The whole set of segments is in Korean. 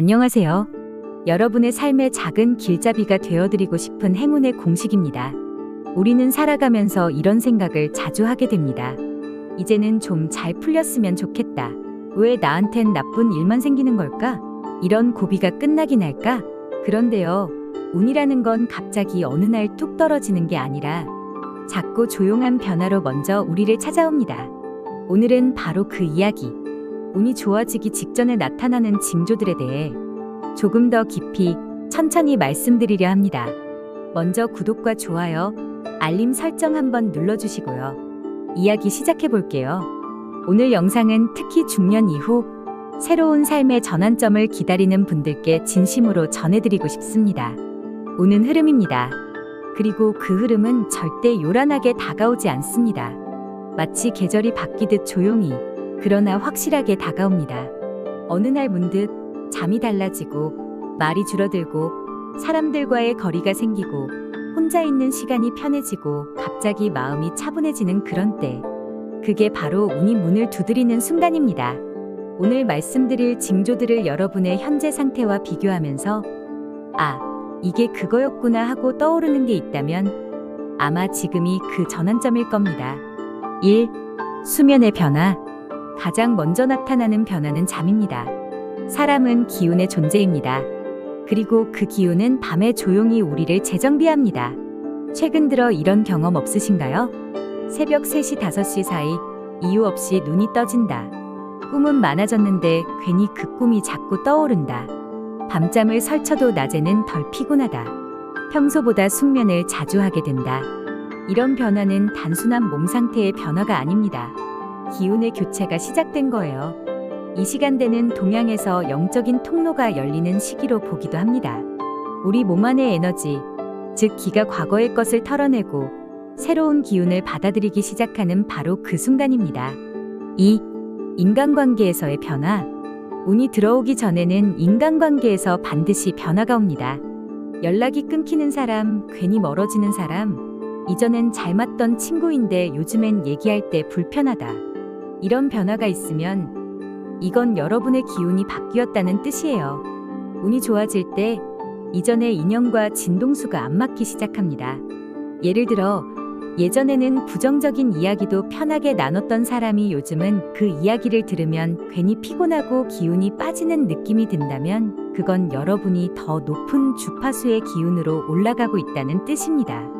안녕하세요. 여러분의 삶의 작은 길잡이가 되어드리고 싶은 행운의 공식입니다. 우리는 살아가면서 이런 생각을 자주 하게 됩니다. 이제는 좀 잘 풀렸으면 좋겠다. 왜 나한텐 나쁜 일만 생기는 걸까? 이런 고비가 끝나긴 할까? 그런데요, 운이라는 건 갑자기 어느 날 뚝 떨어지는 게 아니라 작고 조용한 변화로 먼저 우리를 찾아옵니다. 오늘은 바로 그 이야기. 운이 좋아지기 직전에 나타나는 징조들에 대해 조금 더 깊이 천천히 말씀드리려 합니다. 먼저 구독과 좋아요, 알림 설정 한번 눌러주시고요. 이야기 시작해 볼게요. 오늘 영상은 특히 중년 이후 새로운 삶의 전환점을 기다리는 분들께 진심으로 전해드리고 싶습니다. 오는 흐름입니다. 그리고 그 흐름은 절대 요란하게 다가오지 않습니다. 마치 계절이 바뀌듯 조용히, 그러나 확실하게 다가옵니다. 어느 날 문득 잠이 달라지고, 말이 줄어들고, 사람들과의 거리가 생기고, 혼자 있는 시간이 편해지고, 갑자기 마음이 차분해지는 그런 때. 그게 바로 운이 문을 두드리는 순간입니다. 오늘 말씀드릴 징조들을 여러분의 현재 상태와 비교하면서, 아, 이게 그거였구나 하고 떠오르는 게 있다면 아마 지금이 그 전환점일 겁니다. 1. 수면의 변화. 가장 먼저 나타나는 변화는 잠입니다. 사람은 기운의 존재입니다. 그리고 그 기운은 밤에 조용히 우리를 재정비합니다. 최근 들어 이런 경험 없으신가요? 새벽 3시, 5시 사이 이유 없이 눈이 떠진다. 꿈은 많아졌는데 괜히 그 꿈이 자꾸 떠오른다. 밤잠을 설쳐도 낮에는 덜 피곤하다. 평소보다 숙면을 자주 하게 된다. 이런 변화는 단순한 몸 상태의 변화가 아닙니다. 기운의 교체가 시작된 거예요. 이 시간대는 동양에서 영적인 통로가 열리는 시기로 보기도 합니다. 우리 몸 안의 에너지, 즉 기가 과거의 것을 털어내고 새로운 기운을 받아들이기 시작하는 바로 그 순간입니다. 2. 인간관계에서의 변화. 운이 들어오기 전에는 인간관계에서 반드시 변화가 옵니다. 연락이 끊기는 사람, 괜히 멀어지는 사람, 이전엔 잘 맞던 친구인데 요즘엔 얘기할 때 불편하다. 이런 변화가 있으면 이건 여러분의 기운이 바뀌었다는 뜻이에요. 운이 좋아질 때 이전의 인연과 진동수가 안 맞기 시작합니다. 예를 들어 예전에는 부정적인 이야기도 편하게 나눴던 사람이 요즘은 그 이야기를 들으면 괜히 피곤하고 기운이 빠지는 느낌이 든다면 그건 여러분이 더 높은 주파수의 기운으로 올라가고 있다는 뜻입니다.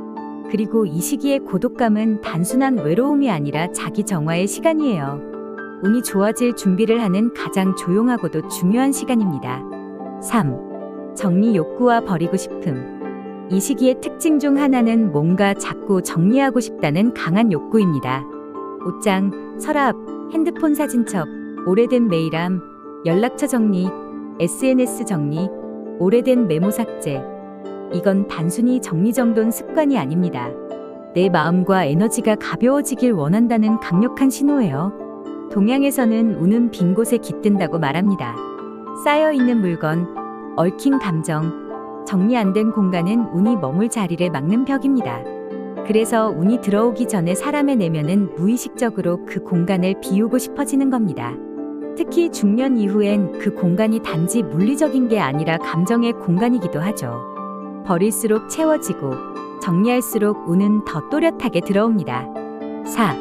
그리고 이 시기의 고독감은 단순한 외로움이 아니라 자기 정화의 시간이에요. 운이 좋아질 준비를 하는 가장 조용하고도 중요한 시간입니다. 3. 정리 욕구와 버리고 싶음. 이 시기의 특징 중 하나는 뭔가 자꾸 정리하고 싶다는 강한 욕구입니다. 옷장, 서랍, 핸드폰 사진첩, 오래된 메일함, 연락처 정리, SNS 정리, 오래된 메모 삭제. 이건 단순히 정리정돈 습관이 아닙니다. 내 마음과 에너지가 가벼워지길 원한다는 강력한 신호예요. 동양에서는 운은 빈 곳에 깃든다고 말합니다. 쌓여 있는 물건, 얽힌 감정, 정리 안 된 공간은 운이 머물 자리를 막는 벽입니다. 그래서 운이 들어오기 전에 사람의 내면은 무의식적으로 그 공간을 비우고 싶어지는 겁니다. 특히 중년 이후엔 그 공간이 단지 물리적인 게 아니라 감정의 공간이기도 하죠. 버릴수록 채워지고 정리할수록 운은 더 또렷하게 들어옵니다. 4.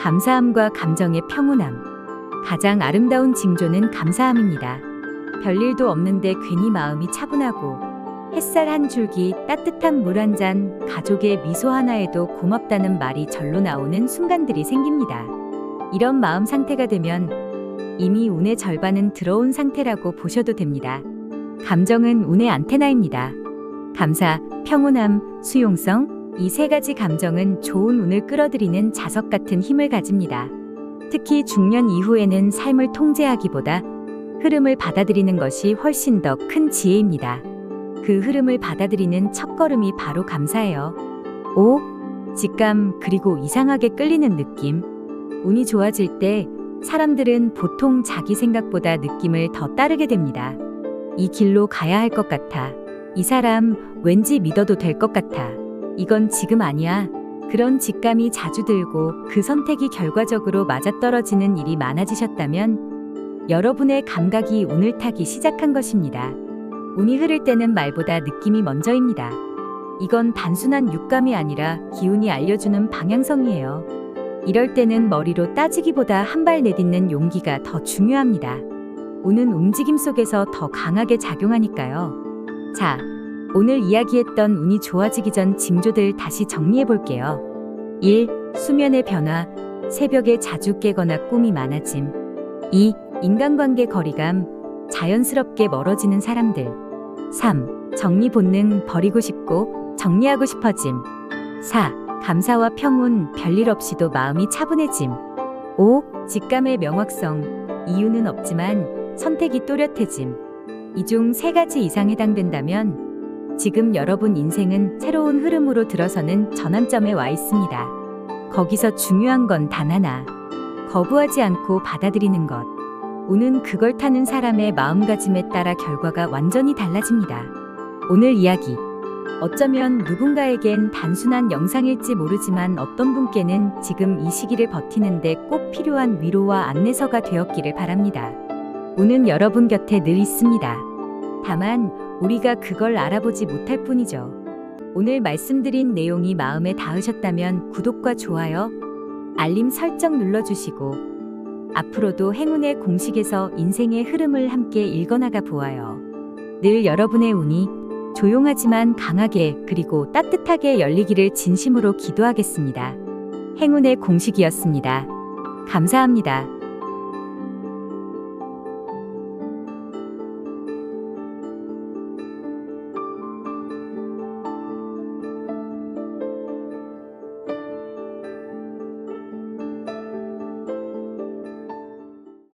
감사함과 감정의 평온함. 가장 아름다운 징조는 감사함입니다. 별일도 없는데 괜히 마음이 차분하고 햇살 한 줄기, 따뜻한 물 한 잔, 가족의 미소 하나에도 고맙다는 말이 절로 나오는 순간들이 생깁니다. 이런 마음 상태가 되면 이미 운의 절반은 들어온 상태라고 보셔도 됩니다. 감정은 운의 안테나입니다. 감사, 평온함, 수용성, 이 세 가지 감정은 좋은 운을 끌어들이는 자석 같은 힘을 가집니다. 특히 중년 이후에는 삶을 통제하기보다 흐름을 받아들이는 것이 훨씬 더 큰 지혜입니다. 그 흐름을 받아들이는 첫걸음이 바로 감사예요. 5. 직감 그리고 이상하게 끌리는 느낌. 운이 좋아질 때 사람들은 보통 자기 생각보다 느낌을 더 따르게 됩니다. 이 길로 가야 할 것 같아. 이 사람 왠지 믿어도 될 것 같아. 이건 지금 아니야. 그런 직감이 자주 들고 그 선택이 결과적으로 맞아떨어지는 일이 많아지셨다면 여러분의 감각이 운을 타기 시작한 것입니다. 운이 흐를 때는 말보다 느낌이 먼저입니다. 이건 단순한 육감이 아니라 기운이 알려주는 방향성이에요. 이럴 때는 머리로 따지기보다 한 발 내딛는 용기가 더 중요합니다. 운은 움직임 속에서 더 강하게 작용하니까요. 자, 오늘 이야기했던 운이 좋아지기 전 징조들 다시 정리해 볼게요. 1. 수면의 변화. 새벽에 자주 깨거나 꿈이 많아짐. 2. 인간관계 거리감. 자연스럽게 멀어지는 사람들. 3. 정리 본능 버리고 싶고 정리하고 싶어짐. 4. 감사와 평온 별일 없이도 마음이 차분해짐. 5. 직감의 명확성. 이유는 없지만 선택이 또렷해짐. 이 중 세 가지 이상 해당된다면 지금 여러분 인생은 새로운 흐름으로 들어서는 전환점에 와 있습니다. 거기서 중요한 건 단 하나. 거부하지 않고 받아들이는 것. 운은 그걸 타는 사람의 마음가짐에 따라 결과가 완전히 달라집니다. 오늘 이야기. 어쩌면 누군가에겐 단순한 영상일지 모르지만 어떤 분께는 지금 이 시기를 버티는데 꼭 필요한 위로와 안내서가 되었기를 바랍니다. 운은 여러분 곁에 늘 있습니다. 다만 우리가 그걸 알아보지 못할 뿐이죠. 오늘 말씀드린 내용이 마음에 닿으셨다면 구독과 좋아요, 알림 설정 눌러주시고 앞으로도 행운의 공식에서 인생의 흐름을 함께 읽어나가 보아요. 늘 여러분의 운이 조용하지만 강하게 그리고 따뜻하게 열리기를 진심으로 기도하겠습니다. 행운의 공식이었습니다. 감사합니다.